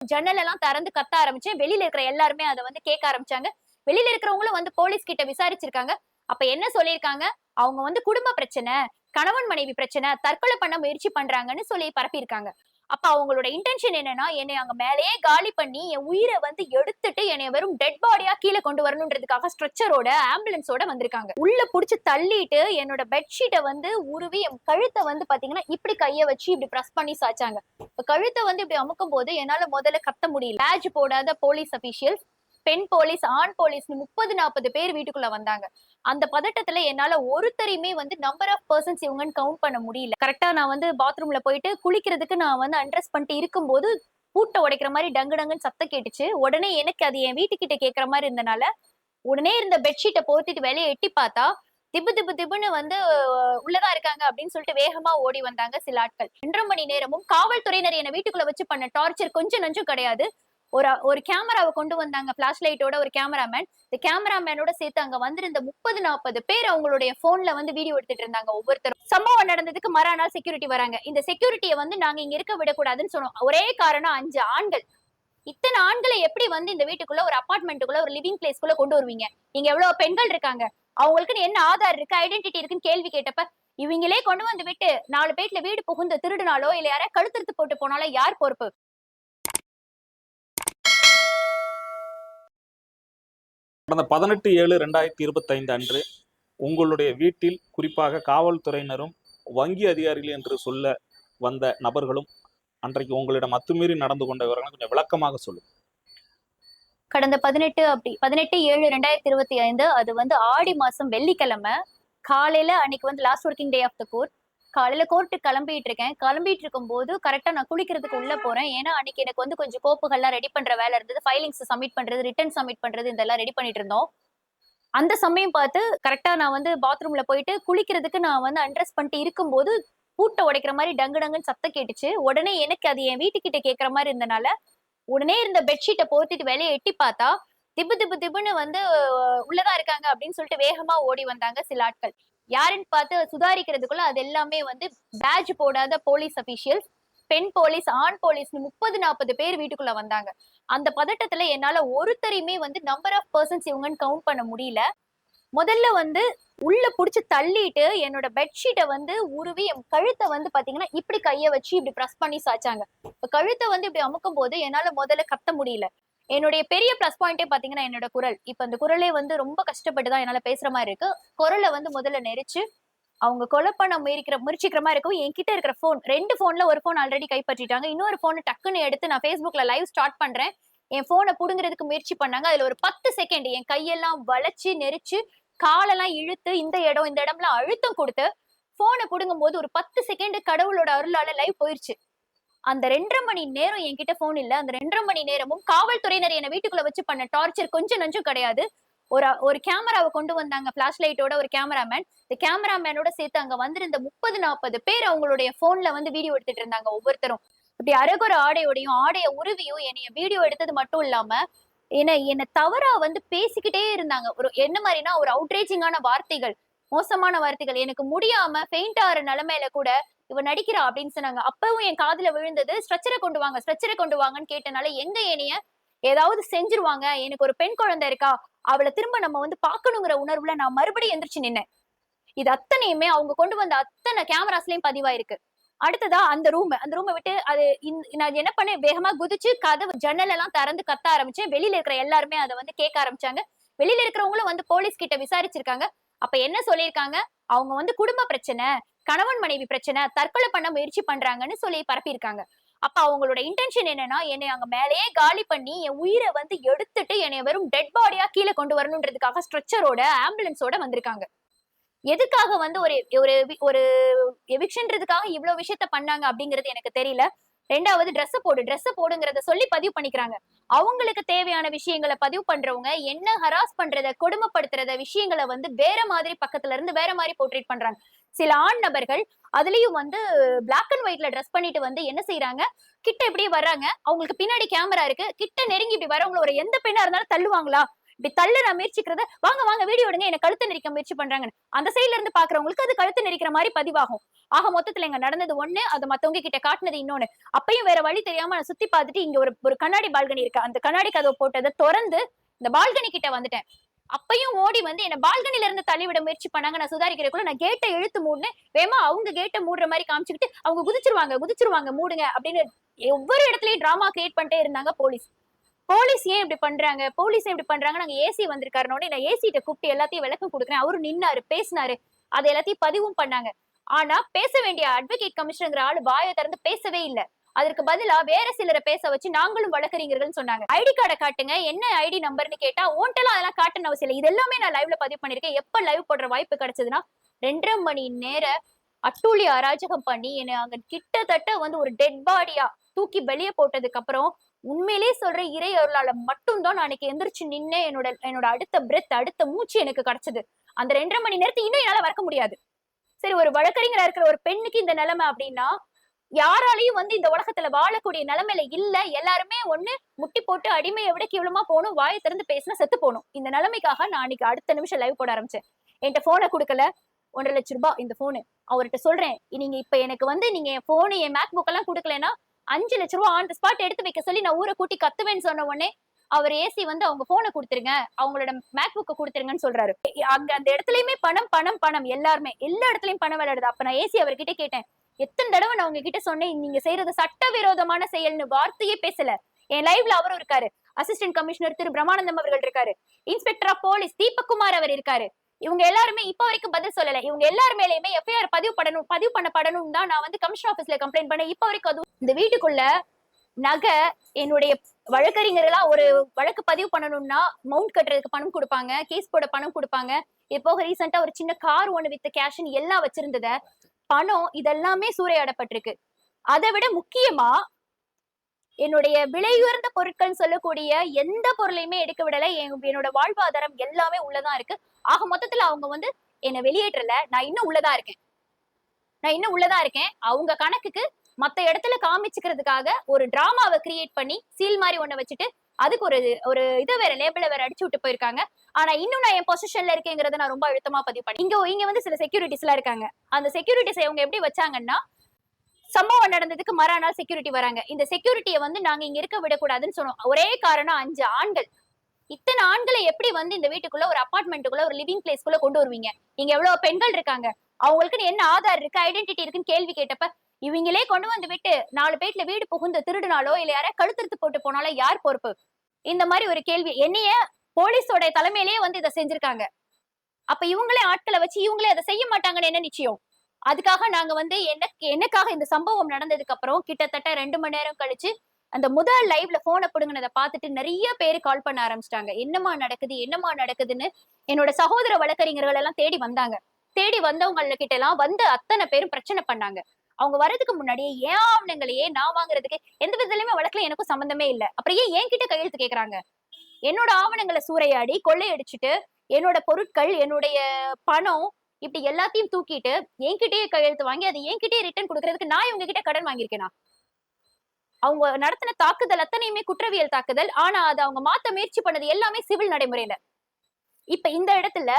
ஜன்னல் எல்லாம் திறந்து கத்த ஆரம்பிச்சேன் வெளியில இருக்கிற எல்லாருமே அதை வந்து கேட்க ஆரம்பிச்சாங்க. வெளியில இருக்கிறவங்களும் வந்து போலீஸ் கிட்ட விசாரிச்சிருக்காங்க. அப்ப என்ன சொல்லியிருக்காங்க? அவங்க வந்து குடும்ப பிரச்சனை கணவன் மனைவி பிரச்சனை தற்கொலை பண்ண முயற்சி பண்றாங்கன்னு சொல்லி பரப்பியிருக்காங்க. அப்ப அவங்களோட இன்டென்ஷன் என்னன்னா என்னை அங்க மேலேயே காலி பண்ணி என் உயிரை வந்து எடுத்துட்டு என்னை வெறும் டெட் பாடியா கீழே கொண்டு வரணுன்றதுக்காக ஸ்ட்ரெச்சரோட ஆம்புலன்ஸோட வந்திருக்காங்க. உள்ள புடிச்சு தள்ளிட்டு என்னோட பெட்ஷீட்டை வந்து உருவி என் கழுத்தை வந்து பாத்தீங்கன்னா இப்படி கைய வச்சு இப்படி பிரஸ் பண்ணி சாச்சாங்க கழுத்தை வந்து இப்படி அமுக்கும் போது என்னால முதல்ல கத்த முடியல. பேட்ச் போடாத போலீஸ் அபிஷியல்ஸ் பெண் போலீஸ் ஆண் போலீஸ்னு முப்பது நாற்பது பேர் வீட்டுக்குள்ள வந்தாங்க. அந்த பதட்டத்துல என்னால ஒருத்தரையுமே வந்து நம்பர் ஆஃப் பர்சன்ஸ் இவங்கன்னு கவுண்ட் பண்ண முடியல. கரெக்டா நான் வந்து பாத்ரூம்ல போயிட்டு குளிக்கிறதுக்கு நான் வந்து அண்ட்ரஸ் பண்ணிட்டு இருக்கும்போது பூட்டை உடைக்கிற மாதிரி டங்கு டங்குன்னு சத்தம் கேட்டுச்சு. உடனே எனக்கு அது என் வீட்டுக்கிட்ட கேட்கற மாதிரி இருந்தனால உடனே இருந்த பெட்ஷீட்டை போத்திட்டு வெளியே எட்டி பார்த்தா திபு திபு திபுன்னு வந்து உள்ளதா இருக்காங்க அப்படின்னு சொல்லிட்டு வேகமா ஓடி வந்தாங்க சில ஆட்கள். ரெண்டரை மணி நேரமும் காவல்துறையினர் என்னை வீட்டுக்குள்ள வச்சு பண்ண டார்ச்சர் கொஞ்சம் நஞ்சும் கிடையாது. ஒரு ஒரு கேமராவை கொண்டு வந்தாங்க பிளாஷ் லைட்டோட ஒரு கேமராமேன் இந்த கேமராமேனோட சேர்த்து அங்க வந்திருந்த முப்பது நாற்பது பேர் அவங்களுடைய போன்ல வந்து வீடியோ எடுத்துட்டு இருந்தாங்க ஒவ்வொருத்தரும். சம்பவம் நடந்ததுக்கு மறுநாள் செக்யூரிட்டி வராங்க. இந்த செக்யூரிட்டியை வந்து நாங்க இங்க இருக்க விடக்கூடாதுன்னு சொன்னோம். ஒரே காரணம் அஞ்சு ஆண்கள். இத்தனை ஆண்களை எப்படி வந்து இந்த வீட்டுக்குள்ள ஒரு அபார்ட்மெண்ட்டுக்குள்ள ஒரு லிவிங் பிளேஸ்க்குள்ள கொண்டு வருவீங்க? இங்க எவ்வளவு பெண்கள் இருக்காங்க? அவங்களுக்குன்னு என்ன ஆதார் இருக்கு ஐடென்டிட்டி இருக்குன்னு கேள்வி கேட்டப்ப இவங்களே கொண்டு வந்து விட்டு நாலு பேர்ல வீடு புகுந்து திருடுனாலோ இல்ல யாராவது கழுத்தெடுத்து போட்டு போனாலோ யார் பொறுப்பு? கடந்த பதினெட்டு ஏழு ரெண்டாயிரத்தி இருபத்தைந்து அன்று உங்களுடைய வீட்டில் குறிப்பாக காவல்துறையினரும் வங்கி அதிகாரிகள் என்று சொல்ல வந்த நபர்களும் அன்றைக்கு உங்களிடம் அத்துமீறி நடந்து கொண்ட விவரங்களை கொஞ்சம் விளக்கமாக சொல்லு கடந்த பதினெட்டு அப்படி பதினெட்டு ஏழு ரெண்டாயிரத்தி இருபத்தி ஐந்து அது வந்து ஆடி மாசம் வெள்ளிக்கிழமை காலையில அன்னைக்கு வந்து last working day of the court காலையில கோர்ட்டு கிளம்பிட்டு இருக்கேன். கிளம்பிட்டு இருக்கும்போது கரெக்டா நான் குளிக்கிறதுக்கு உள்ள போறேன். ஏன்னா அன்னைக்கு எனக்கு வந்து கொஞ்சம் கோப்புகள்லாம் ரெடி பண்ற வேலை இருந்தது. ஃபைலிங்ஸ் சப்மிட் பண்றது ரிட்டர்ன் சப்மிட் பண்றது இதெல்லாம் ரெடி பண்ணிட்டு இருந்தோம். அந்த சமயம் பார்த்து கரெக்டா நான் வந்து பாத்ரூம்ல போயிட்டு குளிக்கிறதுக்கு நான் வந்து அண்ட்ரஸ் பண்ணிட்டு இருக்கும்போது பூட்டை உடைக்கிற மாதிரி டங்கு டங்குன்னு சத்தம் கேட்டுச்சு. உடனே எனக்கு அது என் வீட்டுக்கிட்ட கேட்கற மாதிரி இருந்தனால உடனே இருந்த பெட்ஷீட்டை போர்த்திட்டு வெளியே எட்டி பார்த்தா திபு திபு திபுன்னு வந்து உள்ளதா இருக்காங்க அப்படின்னு சொல்லிட்டு வேகமா ஓடி வந்தாங்க சில ஆட்கள். யாருன்னு பார்த்து சுதாரிக்கிறதுக்குள்ள அது எல்லாமே வந்து பேட்ச் போடாத போலீஸ் அபிஷியல்ஸ் பெண் போலீஸ் ஆண் போலீஸ்னு முப்பது நாற்பது பேர் வீட்டுக்குள்ள வந்தாங்க. அந்த பதட்டத்துல என்னால ஒருத்தரையுமே வந்து நம்பர் ஆஃப் பர்சன்ஸ் இவங்கன்னு கவுண்ட் பண்ண முடியல. முதல்ல வந்து உள்ள புடிச்சு தள்ளிட்டு என்னோட பெட்ஷீட்டை வந்து உருவி என் கழுத்தை வந்து பாத்தீங்கன்னா இப்படி கைய வச்சு இப்படி ப்ரெஸ் பண்ணி சாச்சாங்க இப்ப கழுத்தை வந்து இப்படி அமுக்கும் போது என்னால முதல்ல கத்த முடியல. என்னுடைய பெரிய ப்ளஸ் பாயிண்டே பாத்தீங்கன்னா என்னோட குரல். இப்ப அந்த குரலே வந்து ரொம்ப கஷ்டப்பட்டு தான் என்னால பேசுற மாதிரி இருக்கு. குரலை வந்து முதல்ல நெரிச்சு அவங்க கொலை பண்ண முயற்சிக்கிற முயற்சிக்கிற மாதிரி இருக்கும் என்கிட்ட இருக்கிற ஃபோன் ரெண்டு ஃபோன்ல ஒரு ஃபோன் ஆல்ரெடி கைப்பற்றிட்டாங்க. இன்னொரு ஃபோனை டக்குன்னு எடுத்து நான் ஃபேஸ்புக்ல லைவ் ஸ்டார்ட் பண்றேன். என் போனை புடுங்கிறதுக்கு முயற்சி பண்ணாங்க. அதுல ஒரு பத்து செகண்ட் என் கையெல்லாம் வளைச்சு நெரிச்சு காலெல்லாம் இழுத்து இந்த இடம் இந்த இடம்லாம் அழுத்தம் கொடுத்து போனை புடுங்கும் போது ஒரு பத்து செகண்ட் கடவுளோட அருளால லைவ் போயிருச்சு. அந்த ரெண்டரை மணி நேரம் என்கிட்ட போன் இல்ல. அந்த ரெண்டரை மணி நேரமும் காவல்துறையினர் என்னை வீட்டுக்குள்ள வச்சு பண்ண டார்ச்சர் கொஞ்சம் நஞ்சும் கிடையாது. ஒரு ஒரு கேமராவை கொண்டு வந்தாங்க பிளாஷ் லைட்டோட ஒரு கேமராமேன் இந்த கேமராமேனோட சேர்த்து அங்க வந்திருந்த முப்பது நாற்பது பேர் அவங்களுடைய போன்ல வந்து வீடியோ எடுத்துட்டு இருந்தாங்க ஒவ்வொருத்தரும். இப்படி அரகுற ஆடையோடையும் ஆடைய உருவியும் என்னைய வீடியோ எடுத்தது மட்டும் இல்லாம என்ன என்ன தவறா வந்து பேசிக்கிட்டே இருந்தாங்க. ஒரு என்ன மாதிரினா ஒரு அவுட்ரேஜிங்கான வார்த்தைகள் மோசமான வார்த்தைகள். எனக்கு முடியாம ஃபெயிண்ட் ஆகிற நிலைமையில கூட இவ நடிக்கிறா அப்படின்னு சொன்னாங்க. அப்பவும் என் காதுல விழுந்தது ஸ்ட்ரெச்சரை கொண்டு வாங்க ஸ்ட்ரெச்சரை கொண்டு வாங்கன்னு கேட்டனால எங்க என்னைய ஏதாவது செஞ்சிருவாங்க? எனக்கு ஒரு பெண் குழந்தை இருக்கா? அவளை திரும்ப நம்ம வந்து பாக்கணுங்கிற உணர்வுல நான் மறுபடியும் எந்திரிச்சு நின்னேன். இது அத்தனையுமே அவங்க கொண்டு வந்த அத்தனை கேமராஸ்லயும் பதிவாயிருக்கு. அடுத்ததா அந்த ரூம் அந்த ரூமை விட்டு அது நான் என்ன பண்ணேன்? வேகமா குதிச்சு கதவு ஜன்னல் எல்லாம் திறந்து கத்த ஆரம்பிச்சேன். வெளியில இருக்கிற எல்லாருமே அதை வந்து கேட்க ஆரம்பிச்சாங்க. வெளியில இருக்கிறவங்களும் வந்து போலீஸ் கிட்ட விசாரிச்சிருக்காங்க. அப்ப என்ன சொல்லியிருக்காங்க? அவங்க வந்து குடும்ப பிரச்சனை. கணவன் மனைவி பிரச்சனை தற்கொலை பண்ண முயற்சி பண்றாங்கன்னு சொல்லி பரப்பியிருக்காங்க. அப்ப அவங்களோட இன்டென்ஷன் என்னன்னா என்னை அங்க மேலேயே காலி பண்ணி என் உயிரை வந்து எடுத்துட்டு என்னை வெறும் டெட் பாடியா கீழே கொண்டு வரணுன்றதுக்காக ஸ்ட்ரெச்சரோட ஆம்புலன்ஸோட வந்திருக்காங்க. எதுக்காக வந்து ஒரு ஒரு ஒரு எவிக்ஷன்றதுக்காக இவ்வளவு விஷயத்த பண்ணாங்க அப்படிங்கிறது எனக்கு தெரியல. ரெண்டாவது ட்ரெஸ் போடு ட்ரெஸ் போடுங்கிறத சொல்லி பதிவு பண்ணிக்கிறாங்க. அவங்களுக்கு தேவையான விஷயங்களை பதிவு பண்றவங்க என்ன ஹராஸ் பண்றத கொடுமைப்படுத்துறத விஷயங்களை வந்து வேற மாதிரி பக்கத்துல இருந்து வேற மாதிரி போர்ட்ரேட் பண்றாங்க. சில ஆண் நபர்கள் அதுலயும் வந்து பிளாக் அண்ட் ஒயிட்ல ட்ரெஸ் பண்ணிட்டு வந்து என்ன செய்யறாங்க கிட்ட இப்படி வர்றாங்க. அவங்களுக்கு பின்னாடி கேமரா இருக்கு. கிட்ட நெருங்கி இப்படி வரவங்கள ஒரு எந்த பெண்ணா இருந்தாலும் தள்ளுவாங்களா? இப்படி தள்ள நான் முயற்சிக்கிறத வாங்க வாங்க வீடியோ எடுங்க. என்ன கழுத்து நெரிக்க முயற்சி பண்றாங்க அந்த சைடுல இருந்து பாக்குறவங்களுக்கு அது கழுத்து நெரிக்கிற மாதிரி பதிவாகும். ஆக மொத்தத்துல இங்க நடந்தது ஒண்ணு அது மத்தவங்க கிட்ட காட்டுனது இன்னொன்னு. அப்பயும் வேற வழி தெரியாம நான் சுத்தி பார்த்துட்டு இங்க ஒரு ஒரு கண்ணாடி பால்கனி இருக்கு. அந்த கண்ணாடி கதவை போட்டதை திறந்து இந்த பால்கனி கிட்ட வந்துட்டேன். அப்பயும் ஓடி வந்து என்ன பால்கனில இருந்து தள்ளிவிட முயற்சி பண்ணாங்க. நான் சுதாரிக்கிறதுக்குள்ள நான் கேட்டை இழுத்து மூடுனேன் வேமா அவங்க கேட்டை மூடுற மாதிரி காமிச்சுக்கிட்டு அவங்க குதிச்சிருவாங்க குதிச்சிருவாங்க மூடுங்க அப்படின்னு ஒவ்வொரு இடத்துலயும் டிராமா கிரியேட் பண்ணிட்டே இருந்தாங்க போலீஸ். போலீஸ் ஏன் இப்படி பண்றாங்க? போலீஸ் இப்படி பண்றாங்க நாங்க ஏசி வந்திருக்காருனோட நான் ஏசிட்ட கூப்பிட்டு எல்லாத்தையும் விளக்கம் கொடுக்குறேன். அவரு நின்னாரு பேசினாரு. அதை எல்லாத்தையும் பதிவும் பண்ணாங்க. ஆனா பேச வேண்டிய அட்வொகேட் கமிஷனங்கிற ஆளு வாயை திறந்து பேசவே இல்ல. அதற்கு பதிலா வேற சிலரை பேச வச்சு நாங்களும் வழக்கறிஞர்கள் சொன்னாங்க. ஐடி கார்டை காட்டுங்க என்ன ஐடி நம்பர்னு கேட்டா ஓன்ட்டெல்லாம் அதெல்லாம் காட்டணும் அவசியம் இல்லை இது எல்லாமே நான் லைவ்ல பதிவு பண்ணிருக்கேன் எப்ப லைவ் போடுற வாய்ப்பு கிடைச்சதுன்னா ரெண்டரை மணி நேர அட்டூழிய அராஜகம் பண்ணி என்னை அங்க கிட்டத்தட்ட வந்து ஒரு டெட் பாடியா தூக்கி வெளியே போட்டதுக்கு அப்புறம் உண்மையிலேயே சொல்ற இறை அருளால மட்டும்தான் நான் அன்னைக்கு எந்திரிச்சு நின்னு என்னோட என்னோட அடுத்த பிரெத் அடுத்த மூச்சு எனக்கு கிடைச்சது. அந்த ரெண்டரை மணி நேரத்தை இன்னும் என்னால மறக்க முடியாது. சரி ஒரு வழக்கறிஞரா இருக்கிற ஒரு பெண்ணுக்கு இந்த நிலைமை அப்படின்னா யாராலையும் வந்து இந்த உலகத்துல வாழக்கூடிய நிலைமையில இல்ல. எல்லாருமே ஒண்ணு முட்டி போட்டு அடிமையை விட கேவலமா போகணும் வாயை திறந்து பேசினா செத்து போகணும். இந்த நிலைமைக்காக நான் அன்னைக்கு அடுத்த நிமிஷம் லைவ் போட ஆரம்பிச்சேன். என்கிட்ட போனை கொடுக்கல. ஒன்றரை லட்சம் ரூபாய் இந்த போனு அவர்கிட்ட சொல்றேன் நீங்க இப்ப எனக்கு வந்து நீங்க என் போனு என் மேக் புக் எல்லாம் கொடுக்கலன்னா அஞ்சு லட்ச ரூபா ஆன் ஸ்பாட் எடுத்து வைக்க சொல்லி நான் ஊரை கூட்டி கத்துவேன்னு சொன்ன உடனே அவர் ஏசி வந்து அவங்க போனை கொடுத்துருங்க. அவங்களோட மேக் புக்கை கொடுத்துருங்கன்னு சொல்றாரு. அங்க அந்த இடத்துலயுமே பணம் பணம் பணம் எல்லாருமே எல்லா இடத்துலயும் பணம் விளையாடுது. அப்ப நான் ஏசி அவர்கிட்ட கேட்டேன் எத்தனை தடவை நான் உங்ககிட்ட சொன்னேன் நீங்க செய்யறது சட்டவிரோதமான செயல்னு வார்த்தையே பேசல. என் லைவ்ல அவரும் இருக்காரு. அசிஸ்டன்ட் கமிஷனர் திரு பிரமானந்தம் அவர்கள் இருக்காரு. இன்ஸ்பெக்டர் ஆஃப் போலீஸ் தீபக்குமார் அவர் இருக்காரு. இவங்க எல்லாருமே இப்ப வரைக்கும் பதில் சொல்லல. இவங்க எல்லார் மேலயுமே எஃப்ஐஆர் பதிவு பண்ணணும் பதிவு பண்ணப்படணும் தான் நான் வந்து கமிஷன் ஆபீஸ்ல கம்ப்ளைண்ட் பண்ணேன். இப்ப வரைக்கும் அதுவும் இந்த வீட்டுக்குள்ள நகை என்னுடைய வழக்கறிஞர்களா ஒரு வழக்கு பதிவு பண்ணணும்னா மவுண்ட் கட்டுறதுக்கு பணம் கொடுப்பாங்க கேஸ் போட பணம் கொடுப்பாங்க. இப்போ ரீசெண்டா ஒரு சின்ன கார் ஒன்று வித் கேஷ்னு எல்லாம் வச்சிருந்தத பணம் இதெல்லாமே சூறையாடப்பட்டிருக்கு. அதை விட முக்கியமா என்னுடைய விலையுயர்ந்த பொருட்கள் சொல்லக்கூடிய எந்த பொருளையுமே எடுக்க விடல. என்னோட வாழ்வாதாரம் எல்லாமே உள்ளதா இருக்கு. ஆக மொத்தத்துல அவங்க வந்து என்னை வெளியேற்றல. நான் இன்னும் உள்ளதா இருக்கேன். நான் இன்னும் உள்ளதா இருக்கேன். அவங்க கணக்குக்கு மத்த இடத்துல காமிச்சுக்கிறதுக்காக ஒரு டிராமாவை கிரியேட் பண்ணி சீல் மாதிரி ஒண்ணு வச்சுட்டு அதுக்கு ஒரு ஒரு இதை வேற லேபிள வேற அடிச்சு விட்டு போயிருக்காங்க. ஆனா இன்னும் நான் என் பொசிஷன்ல இருக்கேங்கிறத நான் ரொம்ப அழுத்தமா பதிவு பண்ணி இங்க இங்க வந்து சில செக்யூரிட்டிஸ் எல்லாம் இருக்காங்க. அந்த செக்யூரிட்டிஸ் இவங்க எப்படி வச்சாங்கன்னா சம்பவம் நடந்ததுக்கு மறுநாள் செக்யூரிட்டி வராங்க. இந்த செக்யூரிட்டியை வந்து நாங்க இங்க இருக்க விடக்கூடாதுன்னு சொன்னோம். ஒரே காரணம் அஞ்சு ஆண்கள். இத்தனை ஆண்களை எப்படி வந்து இந்த வீட்டுக்குள்ள ஒரு அபார்ட்மெண்ட்டுக்குள்ள ஒரு லிவிங் பிளேஸ்க்குள்ள கொண்டு வருவீங்க? இங்க எவ்வளவு பெண்கள் இருக்காங்க? அவங்களுக்குன்னு என்ன ஆதார் இருக்கு ஐடென்டிட்டி இருக்குன்னு கேள்வி கேட்டப்ப இவங்களே கொண்டு வந்து விட்டு நாலு பேட்ல வீடு புகுந்து திருடினாலோ இல்ல யாரா கழுத்தறுத்து போட்டு போனாலோ யார் பொறுப்பு? இந்த மாதிரி ஒரு கேள்வி. என்னைய போலீஸோட தலைமையிலேயே வந்து இதை செஞ்சிருக்காங்க. அப்ப இவங்களே ஆட்களை வச்சு இவங்களே அதை செய்ய மாட்டாங்கன்னு என்ன நிச்சயம்? அதுக்காக நாங்க வந்து என்ன என்னக்காக இந்த சம்பவம் நடந்ததுக்கு அப்புறம் கிட்டத்தட்ட ரெண்டு மணி நேரம் கழிச்சு அந்த முதல் லைவ்ல போனை பிடுங்கினதை பார்த்துட்டு நிறைய பேர் கால் பண்ண ஆரம்பிச்சிட்டாங்க. என்னமா நடக்குது என்னமா நடக்குதுன்னு என்னோட சகோதர வழக்கறிஞர்கள் எல்லாம் தேடி வந்தாங்க. தேடி வந்தவங்க கிட்ட எல்லாம் வந்து அத்தனை பேரும் பிரச்சனை பண்ணாங்க. அவங்க வர்றதுக்கு முன்னாடியே ஏன் ஆவணங்களையே நான் வாங்குறதுக்கு எந்த விதத்துலயுமே வழக்குல எனக்கும் சம்பந்தமே இல்ல. அப்புறம் ஏன் என்கிட்ட கையெழுத்து கேக்குறாங்க? என்னோட ஆவணங்களை சூறையாடி கொள்ளையடிச்சிட்டு என்னோட பொருட்கள் என்னுடைய பணம் இப்படி எல்லாத்தையும் தூக்கிட்டு என்கிட்டயே கையெழுத்து வாங்கி அதை என்கிட்டயே ரிட்டர்ன் கொடுக்கறதுக்கு நான் இவங்க கிட்ட கடன் வாங்கியிருக்கேனா? அவங்க நடத்தின தாக்குதல் அத்தனையுமே குற்றவியல் தாக்குதல். ஆனா அதை அவங்க மாத்த முயற்சி பண்ணது எல்லாமே சிவில் நடைமுறையில. இப்ப இந்த இடத்துல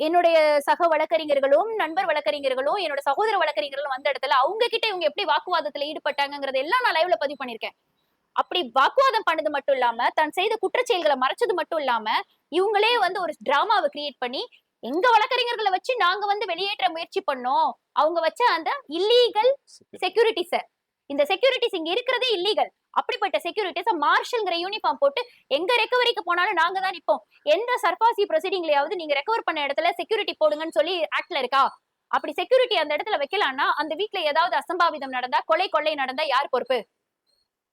என்னுடைய சக வழக்கறிஞர்களும் நண்பர் வழக்கறிஞர்களும் என்னோட சகோதர வழக்கறிஞர்களும் வந்த இடத்துல அவங்க கிட்ட இவங்க எப்படி வாக்குவாதத்துல ஈடுபட்டாங்கங்கறது எல்லாம் நான் லைவ்ல பதிவு பண்ணிருக்கேன் அப்படி வாக்குவாதம் பண்ணது மட்டும் இல்லாம தான் செய்த குற்றச்செயல்களை மறைச்சது மட்டும் இல்லாம இவங்களே வந்து ஒரு டிராமாவை கிரியேட் பண்ணி எங்க வழக்கறிஞர்களை வச்சு நாங்க வந்து வெளியேற்ற முயற்சி பண்ணோம். அவங்க வச்ச அந்த இல்லீகல் செக்யூரிட்டிஸ இந்த செக்யூரிட்டிஸ் இங்க இருக்கிறதே இல்லீகல் அப்படிப்பட்ட செக்யூரிட்டிஸ மார்ஷல்ங்கிற யூனிஃபார்ம் போட்டு எங்க ரெக்கவரிக்கு போனாலும் நாங்க தான் நிப்போம். எந்த சர்பாசி ப்ரொசீடிங்லயாவது நீங்க ரெக்கவர் பண்ண இடத்துல செக்யூரிட்டி போடுங்கன்னு சொல்லி ஆக்ட்ல இருக்கா? அப்படி செக்யூரிட்டி அந்த இடத்துல வைக்கலாம்னா அந்த வீட்ல ஏதாவது அசம்பாவிதம் நடந்தா கொலை கொள்ளை நடந்தா யார் பொறுப்பு?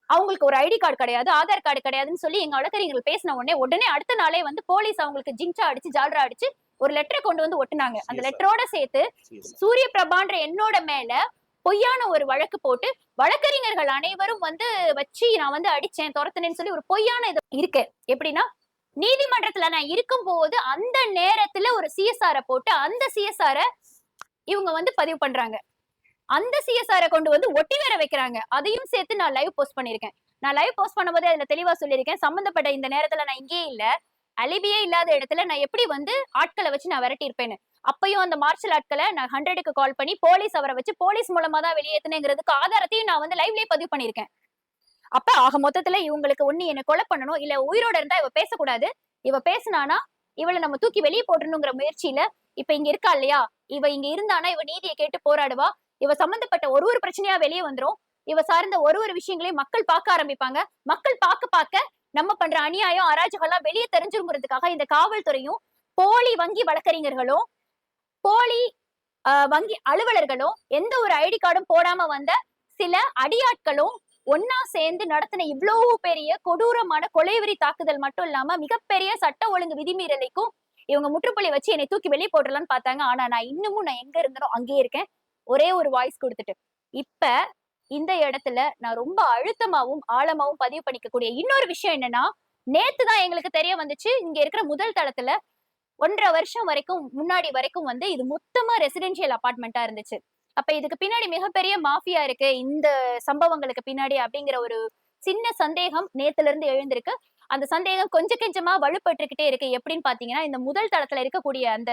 அவங்களுக்கு ஒரு ஐடி கார்டு கிடையாது ஆதார் கார்டு கிடையாதுன்னு சொல்லி எங்க வழக்கறிஞர்கள் பேசின உடனே உடனே அடுத்த நாளே வந்து போலீஸ் அவங்களுக்கு ஜிங்சா அடிச்சு ஜால்ரா அடிச்சு ஒரு லெட்டரை கொண்டு வந்து ஒட்டுனாங்க. அந்த. லெட்டரோட சேர்த்து சூரிய பிரபான்ற என்னோட மேல பொய்யான ஒரு வழக்கு போட்டு வழக்கறிஞர்கள் அனைவரும் வந்து வச்சு நான் வந்து அடிச்சேன் துரத்துனேன்னு சொல்லி ஒரு பொய்யான இது இருக்கு. எப்படின்னா நீதிமன்றத்துல நான் இருக்கும் போது அந்த நேரத்துல ஒரு சிஎஸ்ஆர போட்டு அந்த சிஎஸ்ஆர இவங்க வந்து பதிவு பண்றாங்க. அந்த சிஎஸ்ஆர கொண்டு வந்து ஒட்டி வேற வைக்கிறாங்க. அதையும் சேர்த்து நான் லைவ் போஸ்ட் பண்ணிருக்கேன் நான் லைவ் போஸ்ட் பண்ணும்போது அதுல தெளிவா சொல்லியிருக்கேன். சம்பந்தப்பட்ட இந்த நேரத்துல நான் இங்கேயே இல்ல. அலிபியே இல்லாத இடத்துல நான் எப்படி வந்து ஆட்களை வச்சு நான் விரட்டி இருப்பேன்னு. அப்பயும் அந்த மார்ஷல் ஆட்களை நான் ஹண்ட்ரடுக்கு கால் பண்ணி போலீஸ் அவரை வச்சு போலீஸ் மூலமா தான் வெளியேற்றினேங்கிறதுக்கு ஆதாரத்தையும் நான் வந்து லைவ்லயே பதிவு பண்ணியிருக்கேன். அப்ப ஆக மொத்தத்துல இவங்களுக்கு ஒண்ணு என்ன கொலை பண்ணணும் இல்ல உயிரோட இருந்தா இவ பேசக்கூடாது. இவ பேசினானா இவளை நம்ம தூக்கி வெளியே போடணுங்கிற முயற்சியில இப்ப இங்க இருக்கா இல்லையா? இவ இங்க இருந்தானா இவ நீதியை கேட்டு போராடுவா? இவ சம்பந்தப்பட்ட ஒரு ஒரு பிரச்சனையா வெளியே வந்துரும். இவ சார்ந்த ஒரு ஒரு விஷயங்களையும் மக்கள் பார்க்க ஆரம்பிப்பாங்க. மக்கள் பார்க்க பார்க்க நம்ம பண்ற அநியாயம் அராஜகம்லாம் வெளியே தெரிஞ்சிருங்கிறதுக்காக இந்த காவல்துறையும் போலி வங்கி வழக்கறிஞர்களும் போலி ஆஹ், வங்கி அலுவலர்களும் எந்த ஒரு ஐடி கார்டும் போடாம வந்த சில அடியாட்களும் ஒன்னா சேர்ந்து நடத்தின இவ்வளவு பெரிய கொடூரமான கொலைவெறி தாக்குதல் மட்டும் இல்லாம மிகப்பெரிய சட்ட ஒழுங்கு விதிமீறலைக்கும் இவங்க முற்றுப்புள்ளி வச்சு என்னை தூக்கி வெளியே போட்டுடலாம்னு பார்த்தாங்க. ஆனா நான் இன்னமும் நான் எங்க இருந்தனோ அங்கேயே இருக்கேன். ஒரே ஒரு வாய்ஸ் கொடுத்துட்டு. இப்ப இந்த இடத்துல நான் ரொம்ப அழுத்தமாவும் ஆழமாவும் பதிவு பண்ணிக்கக்கூடிய இன்னொரு விஷயம் என்னன்னா நேத்து தான் எங்களுக்கு தெரிய வந்துச்சு இங்க இருக்கிற முதல் தளத்துல ஒன்றரை வருஷம் வரைக்கும் முன்னாடி வரைக்கும் வந்து இது மொத்தமா ரெசிடென்ஷியல் அபார்ட்மெண்ட்டா இருந்துச்சு. அப்ப இதுக்கு பின்னாடி மிகப்பெரிய மாஃபியா இருக்கு. இந்த சம்பவங்களுக்கு பின்னாடி அப்படிங்கிற ஒரு சின்ன சந்தேகம் நேத்துல இருந்து எழுந்திருக்கு. அந்த சந்தேகம் கொஞ்சம் கொஞ்சமா வலுப்பட்டுக்கிட்டே இருக்கு. எப்படின்னு பாத்தீங்கன்னா இந்த முதல் தளத்துல இருக்கக்கூடிய அந்த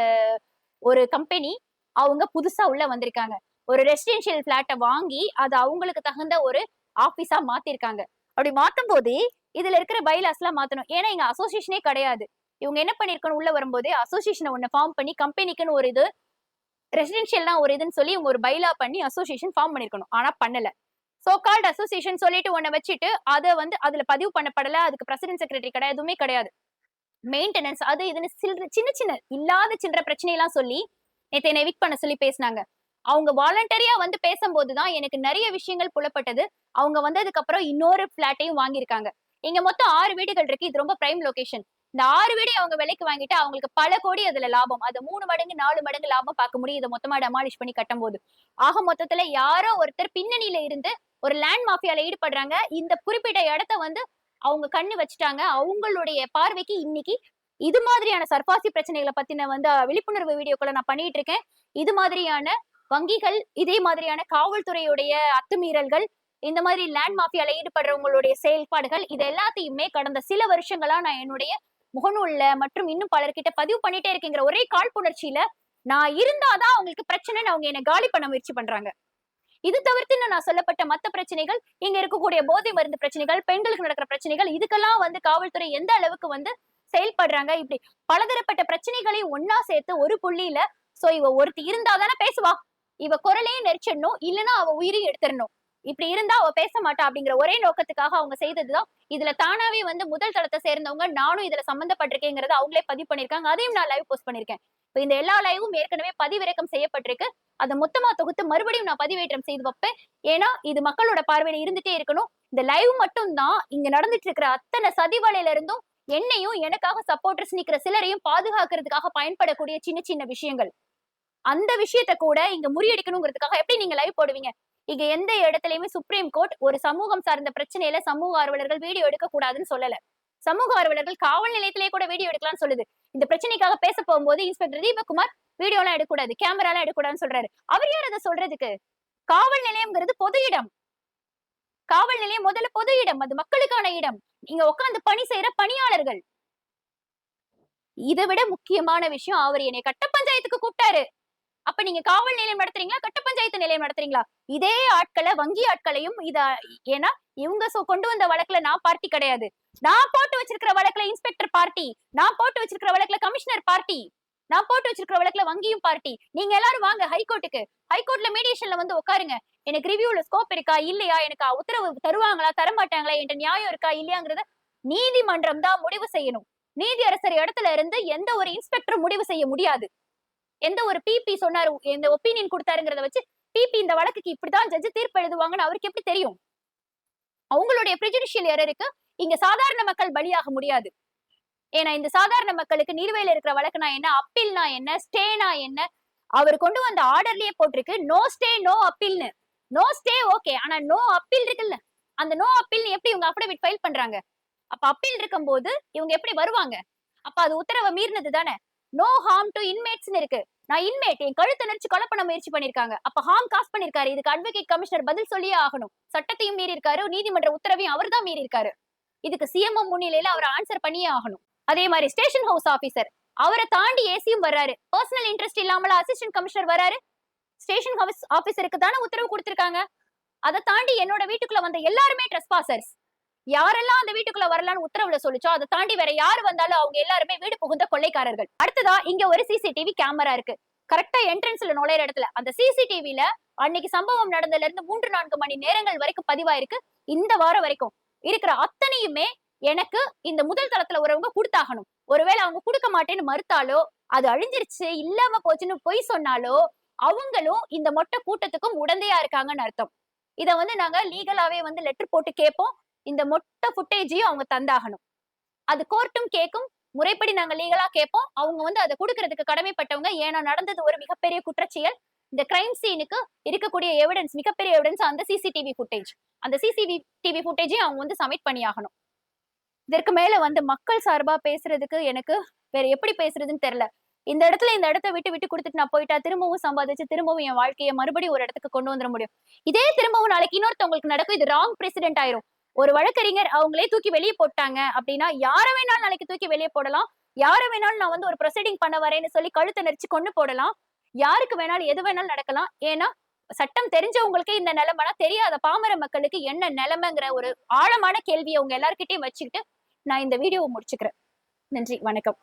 ஒரு கம்பெனி அவங்க புதுசா உள்ள வந்திருக்காங்க. ஒரு ரெசிடென்ஷியல் பிளாட்டை வாங்கி அது அவங்களுக்கு தகுந்த ஒரு ஆபீஸா மாத்திருக்காங்க. அப்படி மாத்தும் போதே இதுல இருக்கிற பைலாஸ் எல்லாம் மாத்தணும். ஏன்னா இங்க அசோசியேஷனே கிடையாது. இவங்க என்ன பண்ணிருக்கணும்? உள்ள வரும்போது அசோசியேஷனை ஒன்று ஃபார்ம் பண்ணி கம்பெனிக்குன்னு ஒரு இது ரெசிடென்ஷியல் ஒரு இதுன்னு சொல்லி இவங்க ஒரு பைலா பண்ணி அசோசியேஷன் ஃபார்ம் பண்ணிருக்கணும். ஆனா பண்ணல. சோ கால்டு அசோசியேஷன் சொல்லிட்டு ஒன்ன வச்சுட்டு அதை வந்து அதுல பதிவு பண்ணப்படல அதுக்கு பிரசிடென்ட் செக்ரட்டரி கிடையாது எதுவுமே கிடையாது. மெயின்டெனன்ஸ் அது இதுன்னு சில்லற சின்ன சின்ன இல்லாத சில்லற பிரச்சனை எல்லாம் சொல்லி நேற்று என்னை எவிக் பண்ண சொல்லி பேசினாங்க. அவங்க வாலண்டரியா வந்து பேசும்போது தான் எனக்கு நிறைய விஷயங்கள் புலப்பட்டது. அவங்க வந்ததுக்கு அப்புறம் இன்னொரு பிளாட்டையும் வாங்கியிருக்காங்க. இங்க மொத்தம் ஆறு வீடுகள் இருக்கு. இது ரொம்ப பிரைம் லொகேஷன் இந்த ஆறு வீடு அவங்க விலைக்கு வாங்கிட்டு அவங்களுக்கு பல கோடி அதுல லாபம். அது மூணு மடங்கு நாலு மடங்கு லாபம் பார்க்க முடியும். இதை மொத்தமா டெமாலிஷ் பண்ணி கட்டும் போது ஆக மொத்தத்துல யாரோ ஒருத்தர் பின்னணியில இருந்து ஒரு லேண்ட் மாஃபியால ஈடுபடுறாங்க. இந்த குறிப்பிட்ட இடத்த வந்து அவங்க கண்ணு வச்சுட்டாங்க. அவங்களுடைய பார்வைக்கு இன்னைக்கு இது மாதிரியான சர்பாசி பிரச்சனைகளை பத்தின வந்து விழிப்புணர்வு வீடியோக்களை நான் பண்ணிட்டு இருக்கேன். இது மாதிரியான வங்கிகள் இதே மாதிரியான காவல்துறையுடைய அத்துமீறல்கள் இந்த மாதிரி லேண்ட் மாஃபியால ஈடுபடுறவங்களுடைய செயல்பாடுகள் இது எல்லாத்தையுமே கடந்த சில வருஷங்களா நான் என்னுடைய முகநூல்ல மற்றும் இன்னும் பலர்கிட்ட பதிவு பண்ணிட்டே இருக்கீங்கிற ஒரே காழ்ப்புணர்ச்சியில நான் இருந்தாதான் அவங்களுக்கு பிரச்சனைன்னு அவங்க என்ன காலி பண்ண முயற்சி பண்றாங்க. இது தவிர்த்து நான் சொல்லப்பட்ட மத்த பிரச்சனைகள் இங்க இருக்கக்கூடிய போதை மருந்து பிரச்சனைகள் பெண்களுக்கு நடக்கிற பிரச்சனைகள் இதுக்கெல்லாம் வந்து காவல்துறை எந்த அளவுக்கு வந்து செயல்படுறாங்க? இப்படி பலதரப்பட்ட பிரச்சனைகளையும் ஒன்னா சேர்த்து ஒரு புள்ளியில சோ இவ ஒருத்தி இருந்தாதானே பேசுவா? இவ குரலையும் நெரிச்சிடணும் இல்லைன்னா அவ உயிரையும் எடுத்துடணும். இப்படி இருந்தா அவ பேச மாட்டா அப்படிங்கிற ஒரே நோக்கத்துக்காக அவங்க செய்ததுதான். இதுல தானாவே வந்து முதல் தளத்தை சேர்ந்தவங்க நானும் இதுல சம்பந்தப்பட்டிருக்கேங்கிறத அவங்களே பதிவு பண்ணிருக்காங்க அதையும் நான் லைவ் போஸ்ட் பண்ணிருக்கேன் இப்ப இந்த எல்லா லைவும் ஏற்கனவே பதிவிறக்கம் செய்யப்பட்டிருக்கு. அதை மொத்தமா தொகுத்து மறுபடியும் நான் பதிவேற்றம் செய்து வைப்பேன். ஏன்னா இது மக்களோட பார்வையில இருந்துட்டே இருக்கணும். இந்த லைவ் மட்டும் தான் இங்க நடந்துட்டு இருக்கிற அத்தனை சதிவலையில இருந்தும் என்னையும் எனக்காக சப்போர்டர்ஸ் நிக்கிற சிலரையும் பாதுகாக்கிறதுக்காக பயன்படக்கூடிய சின்ன சின்ன விஷயங்கள். அந்த விஷயத்த கூட இங்க முறியடிக்கணுங்கிறதுக்காக எப்படி நீங்க லைவ் போடுவீங்க? இங்க எந்த இடத்துலயுமே சுப்ரீம் கோர்ட் ஒரு சமூகம் சார்ந்த பிரச்சனையில சமூக ஆர்வலர்கள் வீடியோ எடுக்க கூடாதுன்னு சொல்லல. சமூக ஆர்வலர்கள் காவல் நிலையத்திலேயே கூட வீடியோ எடுக்கலாம்னு சொல்லுது. இந்த பிரச்சனைக்காக பேச போகும்போது இன்ஸ்பெக்டர் தீபகுமார் வீடியோ எல்லாம் எடுக்கக்கூடாது கேமரா எல்லாம் எடுக்கக்கூடாதுன்னு சொல்றாரு. அவர் யார் அதை சொல்றதுக்கு? காவல் நிலையம்ங்கிறது பொது இடம். காவல் நிலையம் முதல்ல பொது இடம் அது மக்களுக்கான இடம். நீங்க உட்காந்து பணி செய்யற பணியாளர்கள். இதை விட முக்கியமான விஷயம் அவர் என்னை கட்ட பஞ்சாயத்துக்கு கூப்பிட்டாரு. அப்ப நீங்க காவல் நிலையம் நடத்துறீங்களா? கட்ட பஞ்சாயத்து நிலையம் நடத்துறீங்களா? இதே ஆட்களை வங்கி ஆட்களையும் இத ஏன்னா இவங்க சோ கொண்டு வந்த வழக்குல நான் பார்ட்டி கிடையாது. நான் போட்டு வச்சிருக்கிற வழக்குல இன்ஸ்பெக்டர் பார்ட்டி நான் போட்டு வச்சிருக்கிற வழக்குல கமிஷனர் பார்ட்டி நான் போட்டு வச்சிருக்கிற வழக்குல வங்கியும் பார்ட்டி. நீங்க எல்லாரும் வாங்க ஹைகோர்ட்டுக்கு. ஹைகோர்ட்ல மீடியேஷன்ல வந்து உட்காருங்க. எனக்கு ரிவ்யூல ஸ்கோப் இருக்கா? இல்லையா? எனக்கு உத்தரவு தருவாங்களா? தர மாட்டாங்களா என்கிட்ட நியாயம் இருக்கா? இல்லையாங்கிறத நீதிமன்றம் தான் முடிவு செய்யணும். நீதி அரசர் இடத்துல இருந்து எந்த ஒரு இன்ஸ்பெக்டரும் முடிவு செய்ய முடியாது. எந்த ஒரு பிபி சொன்னாரு எந்த ஒப்பீனியன் கொடுத்தாருங்கிறத வச்சு பிபி இந்த வழக்குக்கு இப்படிதான் ஜட்ஜு தீர்ப்பு எழுதுவாங்கன்னு அவருக்கு எப்படி தெரியும்? அவங்களுடைய பிரிஜுடிஷியல் எரருக்கு இங்க சாதாரண மக்கள் பலியாக முடியாது. ஏன்னா இந்த சாதாரண மக்களுக்கு நிலுவையில இருக்கிற வழக்குனா என்ன அப்பீல்னா என்ன ஸ்டேனா என்ன? அவர் கொண்டு வந்த ஆர்டர்லயே போட்டிருக்கு நோ ஸ்டே நோ அப்பீல்னு நோ ஸ்டே ஓகே ஆனா நோ அப்பீல் இருக்குல்ல. அந்த நோ அப்பீல் எப்படி இவங்க அஃபிடவிட் ஃபைல் பண்றாங்க? அப்ப அப்பீல் இருக்கும்போது இவங்க எப்படி வருவாங்க? அப்ப அது உத்தரவை மீறினது தானே? நோ ஹார்ம் டு இன்மேட்ஸ்னு இருக்கு. நான் இன்மேட் என் கழுத்தை நெரிச்சு கொலை பண்ண முயற்சி பண்ணிருக்காங்க. அப்ப ஹார்ம் காஸ் பண்ணிருக்காரு. இதுக்கு அட்வொகேட் கமிஷனர் பதில் சொல்லியே ஆகணும். சட்டத்தையும் மீறி இருக்காரு. நீதிமன்ற உத்தரவையும் அவர் தான் மீறி இருக்காரு. இதுக்கு சிஎம்ஓ முன்னிலையில அவர் ஆன்சர் பண்ணியே ஆகணும். அதே மாதிரி ஸ்டேஷன் ஹவுஸ் ஆபீசர் அவரை தாண்டி ஏசியும் வர்றாரு. பர்சனல் இன்ட்ரெஸ்ட் இல்லாமல அசிஸ்டன்ட் கமிஷனர் வராரு ஸ்டேஷன் ஹவுஸ் ஆபீசருக்கு தானே உத்தரவு கொடுத்திருக்காங்க. அதை தாண்டி என்னோட வீட்டுக்குள்ள வந்த எல்லாருமே ட்ரெஸ்பாசர்ஸ் யாரெல்லாம் அந்த வீட்டுக்குள்ள வரலாம்னு உத்தரவுல சொல்லிச்சோ அதை தாண்டி வேற யாரு வந்தாலும் அவங்க எல்லாருமே வீடு புகுந்த கொள்ளைக்காரர்கள். அடுத்ததா இங்க ஒரு சிசிடிவி கேமரா இருக்கு. கரெக்டா என்ட்ரன்ஸ்ல நுழையிற இடத்துல. அந்த சிசிடிவில அன்னைக்கு சம்பவம் நடந்ததுல இருந்து மூன்று நான்கு மணி நேரங்கள் வரைக்கும் பதிவாயிருக்கு. இந்த வாரம் வரைக்கும் இருக்கிற அத்தனையுமே எனக்கு இந்த முதல் தளத்துல ஒருவங்க கொடுத்தாகணும். ஒருவேளை அவங்க கொடுக்க மாட்டேன்னு மறுத்தாலோ அது அழிஞ்சிருச்சு இல்லாம போச்சுன்னு பொய் சொன்னாலோ அவங்களும் இந்த மொட்டை கூட்டத்துக்கும் உடந்தையா இருக்காங்கன்னு அர்த்தம். இத வந்து நாங்க லீகலாவே வந்து லெட்டர் போட்டு கேட்போம். இந்த மொட்டை ஃபுட்டேஜையும் அவங்க தந்தாகணும். அது கோர்ட்டும் கேட்கும் முறைப்படி நாங்க லீகலா கேட்போம் அவங்க வந்து அதை கொடுக்கறதுக்கு கடமைப்பட்டவங்க. ஏன்னா நடந்தது ஒரு மிகப்பெரிய குற்றச்செயல். இந்த கிரைம் சீனுக்கு இருக்கக்கூடிய எவிடன்ஸ் மிகப்பெரிய எவிடன்ஸ் அந்த சிசிடிவி ஃபுட்டேஜ் அந்த சிசிடிவி ஃபுட்டேஜையும் அவங்க வந்து சப்மிட் பண்ணியாகணும். இதற்கு மேல வந்து மக்கள் சார்பா பேசுறதுக்கு எனக்கு வேற எப்படி பேசுறதுன்னு தெரியல. இந்த இடத்துல இந்த இடத்த விட்டு விட்டு கொடுத்துட்டு நான் போயிட்டா திரும்பவும் சம்பாதிச்சு திரும்பவும் என் வாழ்க்கையை மறுபடியும் ஒரு இடத்துக்கு கொண்டு வந்துட முடியும். இதே திரும்பவும் நாளைக்கு இன்னொருத்தவங்களுக்கு நடக்கும். இது ராங் பிரசிடென்ட் ஆயிரும். ஒரு வழக்கறிஞர் அவங்களே தூக்கி வெளியே போட்டாங்க அப்படின்னா யார வேணாலும் நாளைக்கு தூக்கி வெளியே போடலாம். யார வேணாலும் நான் வந்து ஒரு ப்ரொசீடிங் பண்ண வரேன்னு சொல்லி கழுத்தை நெரிச்சு கொண்டு போடலாம். யாருக்கு வேணாலும் எது வேணாலும் நடக்கலாம். ஏன்னா சட்டம் தெரிஞ்சவங்களுக்கு இந்த நிலைமைனா தெரியாத பாமர மக்களுக்கு என்ன நிலைமைங்கிற ஒரு ஆழமான கேள்வியை உங்க எல்லார்கிட்டயும் வச்சுக்கிட்டு நான் இந்த வீடியோவை முடிச்சுக்கிறேன். நன்றி வணக்கம்.